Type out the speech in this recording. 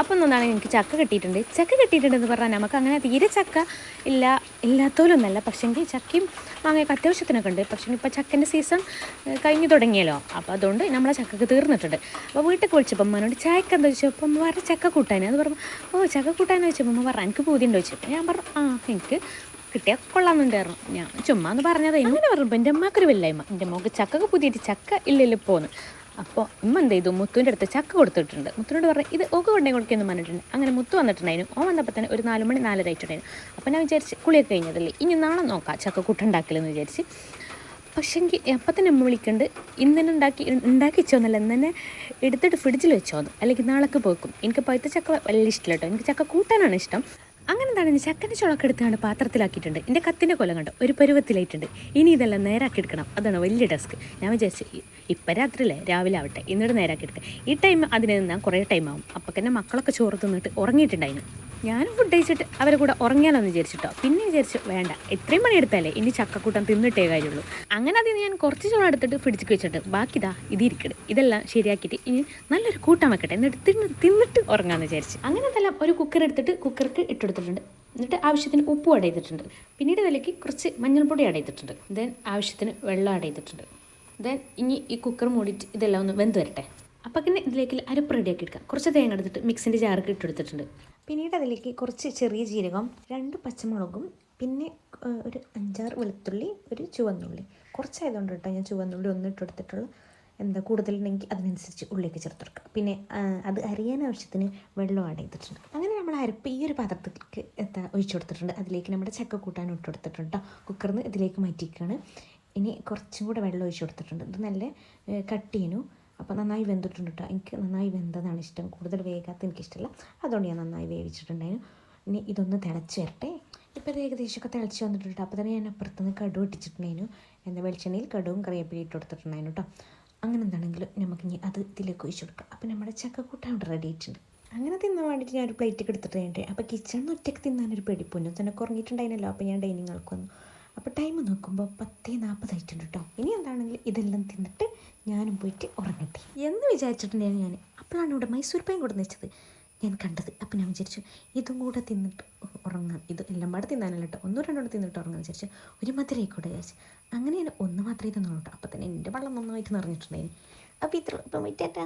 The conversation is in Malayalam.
അപ്പം ഒന്നാണ് എനിക്ക് ചക്ക കിട്ടിയിട്ടുണ്ട്. ചക്ക കിട്ടിയിട്ടുണ്ടെന്ന് പറഞ്ഞാൽ നമുക്ക് അങ്ങനെ തീരെ ചക്ക ഇല്ല ഇല്ലാത്തോലൊന്നല്ല. പക്ഷേങ്കിൽ ചക്കയും മാങ്ങയൊക്കെ അത്യാവശ്യത്തിനൊക്കെ ഉണ്ട്. പക്ഷേ ഇപ്പോൾ ചക്കന്റെ സീസൺ കഴിഞ്ഞു തുടങ്ങിയല്ലോ. അപ്പോൾ അതുകൊണ്ട് നമ്മളെ ചക്കക്ക് തീർന്നിട്ടുണ്ട്. അപ്പോൾ വീട്ടിൽ വിളിച്ചപ്പോൾ അമ്മനോട് ചായക്ക് എന്താ ചോദിച്ചപ്പോൾ അമ്മ പറഞ്ഞ ചക്ക കൂട്ടാൻ അത് പറഞ്ഞു ഓ ചക്ക കൂട്ടാൻ ചോദിച്ചപ്പോൾ അമ്മ പറഞ്ഞു എനിക്ക് പൂതിയുണ്ടോ ചോദിച്ചു. ഞാൻ പറഞ്ഞു ആ എനിക്ക് കിട്ടിയാൽ കൊള്ളാമെന്നുണ്ടായിരുന്നു ഞാൻ ചുമ്മാ എന്ന് പറഞ്ഞത്. എങ്ങനെ പറഞ്ഞപ്പോൾ എന്റെ അമ്മക്കൊരു വില്ലായ്മ. എന്റെ മോക്ക് ചക്കക്ക് പുതിയിട്ട് ചക്ക ഇല്ലല്ലോ പോന്ന്. അപ്പോൾ ഉമ്മ എന്ത് ചെയ്തു? മുത്തുവിന്റെ അടുത്ത് ചക്ക കൊടുത്തിട്ടുണ്ട്. മുത്തുവിനോട് പറഞ്ഞു ഇത് ഒക്കെ കൊണ്ടേ കൊടുക്കുമെന്ന് പറഞ്ഞിട്ടുണ്ട്. അങ്ങനെ മുത്തു വന്നിട്ടുണ്ടായിരുന്നു. ഓ വന്നപ്പോൾ തന്നെ ഒരു നാല് മണി നാലര ആയിട്ടുണ്ടായിരുന്നു. അപ്പോൾ ഞാൻ വിചാരിച്ച് കുളിയൊക്കെ കഴിഞ്ഞതല്ലേ? ഇനി നാളെ നോക്കാം ചക്ക കൂട്ടുണ്ടാക്കില്ലെന്ന് വിചാരിച്ച്. പക്ഷെങ്കിൽ അപ്പം തന്നെ അമ്മ വിളിക്കുന്നുണ്ട് ഇന്ന് ഉണ്ടാക്കി ഉണ്ടാക്കി വെച്ചോന്നല്ല ഇന്ന് തന്നെ എടുത്തിട്ട് ഫ്രിഡ്ജിൽ വെച്ചോന്ന് അല്ലെങ്കിൽ നാളേക്ക് പോക്കും എനിക്ക് പഴുത്ത ചക്ക വലിയ ഇഷ്ടമില്ല കേട്ടോ. എനിക്ക് ചക്ക കൂട്ടാനാണ് ഇഷ്ടം. അങ്ങനെ എന്താണ് ചക്കന്റെ ചുളക്ക് എടുത്താണ് പാത്രത്തിലാക്കിയിട്ടുണ്ട്. എന്റെ കത്തിന്റെ കൊലം കണ്ടോ? ഒരു പരുവത്തിലായിട്ടുണ്ട്. ഇനി ഇതെല്ലാം നേരാക്കി എടുക്കണം. അതാണ് വലിയ ടാസ്ക് ഞാൻ വിചാരിച്ചു ഇപ്പം രാത്രിയല്ലേ? രാവിലെ ആവട്ടെ. എന്നിട്ട് നേരാക്കി എടുക്കാം. ഈ ടൈം അതിന് നിന്നാൽ കുറേ ടൈം ആവും. അപ്പം തന്നെ മക്കളൊക്കെ ചോറ് തിന്നിട്ട് ഉറങ്ങിയിട്ടുണ്ടായിരുന്നു ഞാനും ഫുഡ് കഴിച്ചിട്ട് അവരെ കൂടെ ഉറങ്ങിയാലോന്ന് വിചാരിച്ചിട്ടോ പിന്നെ വിചാരിച്ചു വേണ്ട എത്രയും മണി എടുത്താലേ ഇനി ചക്കക്കൂട്ടം തിന്നിട്ടേ കാര്യമുള്ളൂ. അങ്ങനെ അതിന് ഞാൻ കുറച്ച് ചോളം എടുത്തിട്ട് ഫ്രിഡ്ജിക്ക് വെച്ചിട്ട് ബാക്കി ഇതാ ഇതിരിക്കട് ഇതെല്ലാം ശരിയാക്കിയിട്ട് ഇനി നല്ലൊരു കൂട്ടം വെക്കട്ടെ. എന്നിട്ട് തിന്ന് തിന്നിട്ട് ഉറങ്ങാമെന്ന് വിചാരിച്ചു. അങ്ങനെ അതെല്ലാം ഒരു കുക്കർ എടുത്തിട്ട് കുക്കർക്ക് ഇട്ടെടുത്തിട്ടുണ്ട് എന്നിട്ട് ആവശ്യത്തിന് ഉപ്പും ആഡ് ചെയ്തിട്ടുണ്ട്. പിന്നീട് അതിലേക്ക് കുറച്ച് മഞ്ഞൾപ്പൊടി ആഡ് ചെയ്തിട്ടുണ്ട്. ദെൻ ആവശ്യത്തിന് വെള്ളം ആഡ് ചെയ്തിട്ടുണ്ട്. ദെൻ ഇനി ഈ കുക്കർ മൂടിയിട്ട് ഇതെല്ലാം ഒന്ന് വെന്ത് വരട്ടെ. അപ്പം പിന്നെ ഇതിലേക്ക് അരപ്പ് റെഡിയാക്കി എടുക്കാം. കുറച്ച് തേങ്ങ എടുത്തിട്ട് മിക്സിന്റെ ജാർക്ക് ഇട്ടെടുത്തിട്ടുണ്ട് പിന്നീട് അതിലേക്ക് കുറച്ച് ചെറിയ ജീരകം രണ്ട് പച്ചമുളകും പിന്നെ ഒരു അഞ്ചാറ് വെളുത്തുള്ളി ഒരു ചുവന്നുള്ളി. കുറച്ചായതുകൊണ്ട് കേട്ടോ ഞാൻ ചുവന്നുള്ളി ഒന്ന് ഇട്ടെടുത്തിട്ടുള്ളൂ എന്താ കൂടുതലുണ്ടെങ്കിൽ അതിനനുസരിച്ച് ഉള്ളിലേക്ക് ചേർത്തെടുക്കുക പിന്നെ അത് അരിയാൻ ആവശ്യത്തിന് വെള്ളം ആഡ് ചെയ്തിട്ടുണ്ട്. അങ്ങനെ നമ്മൾ അരപ്പ് ഈ ഒരു പാത്രത്തിലേക്ക് എത്താ ഒഴിച്ചു കൊടുത്തിട്ടുണ്ട്. അതിലേക്ക് നമ്മുടെ ചക്ക കൂട്ടാൻ ഇട്ട് കൊടുത്തിട്ടുണ്ട് കേട്ടോ. കുക്കറിൽ ഇതിലേക്ക് മാറ്റിയിരിക്കുകയാണ്. ഇനി കുറച്ചും കൂടെ വെള്ളം ഒഴിച്ചു കൊടുത്തിട്ടുണ്ട്. ഇത് നല്ല കട്ടീനു അപ്പോൾ നന്നായി വെന്തിട്ടുണ്ട് കേട്ടോ എനിക്ക് നന്നായി വെന്തതാണ് ഇഷ്ടം. കൂടുതൽ വേഗാത്ത എനിക്കിഷ്ടമല്ല അതുകൊണ്ട് ഞാൻ നന്നായി വേവിച്ചിട്ടുണ്ടായിരുന്നു. ഇനി ഇതൊന്ന് തിളച്ച് വരട്ടെ. ഇപ്പോൾ ഏകദേശമൊക്കെ തിളച്ച് വന്നിട്ടുണ്ട് അപ്പോൾ തന്നെ ഞാൻ അപ്പുറത്തുനിന്ന് കടുവ് ഇട്ടിട്ടുണ്ടായിരുന്നു. എന്താ വെളിച്ചെണ്ണയിൽ കടുവും കറിവേപ്പിലയും ഇട്ട് കൊടുത്തിട്ടുണ്ടായിരുന്നു കേട്ടോ അങ്ങനെ എന്താണെങ്കിലും നമുക്ക് ഇനി അത് ഇതിലേക്ക് ഒഴിച്ചു കൊടുക്കാം. അപ്പോൾ നമ്മുടെ ചക്കക്കൂട്ടം അവിടെ റെഡി ആയിട്ടുണ്ട്. അങ്ങനെ തിന്നാൻ വേണ്ടിയിട്ട് ഞാനൊരു പ്ലേറ്റ് എടുത്തിട്ടുണ്ട് അപ്പോൾ നിന്ന് ഒറ്റയ്ക്ക് തിന്നാനൊരു പേടി. പൊന്നു തന്നെ കുറഞ്ഞിട്ടുണ്ടായിരുന്നല്ലോ. അപ്പോൾ ഞാൻ ഡൈനിങ് ഹാൾക്ക് വന്നു. അപ്പോൾ ടൈം നോക്കുമ്പോൾ പത്തേ നാൽപ്പതായിട്ടുണ്ട് കേട്ടോ ഇനി എന്താണെങ്കിലും ഇതെല്ലാം തിന്നിട്ട് ഞാനും പോയിട്ട് ഉറങ്ങട്ടെ. എന്ന് വിചാരിച്ചിട്ടുണ്ടായിരുന്നു ഞാൻ അപ്പോഴാണ് ഇവിടെ മൈസൂർ പായം കൊടുന്ന് വെച്ചത്. ഞാൻ കണ്ടത്. അപ്പം ഞാൻ വിചാരിച്ചു ഇതും കൂടെ തിന്നിട്ട് ഉറങ്ങാം. ഇത് എല്ലാം പാടെ തിന്നാനല്ല കേട്ടോ ഒന്നും രണ്ടും കൂടെ തിന്നിട്ട് ഉറങ്ങാൻ വിചാരിച്ചു. ഒരു മധുരമായിക്കോട്ടെ വിചാരിച്ചു. അങ്ങനെ ഞാൻ ഒന്ന് മാത്രമേ തിന്നുള്ളൂ കേട്ടോ അപ്പം തന്നെ എന്റെ വെള്ളം നന്നായിട്ട് നിറഞ്ഞിട്ടുണ്ടായിരുന്നു അപ്പോൾ ഇത്ര ഇപ്പം വിറ്റേറ്റാ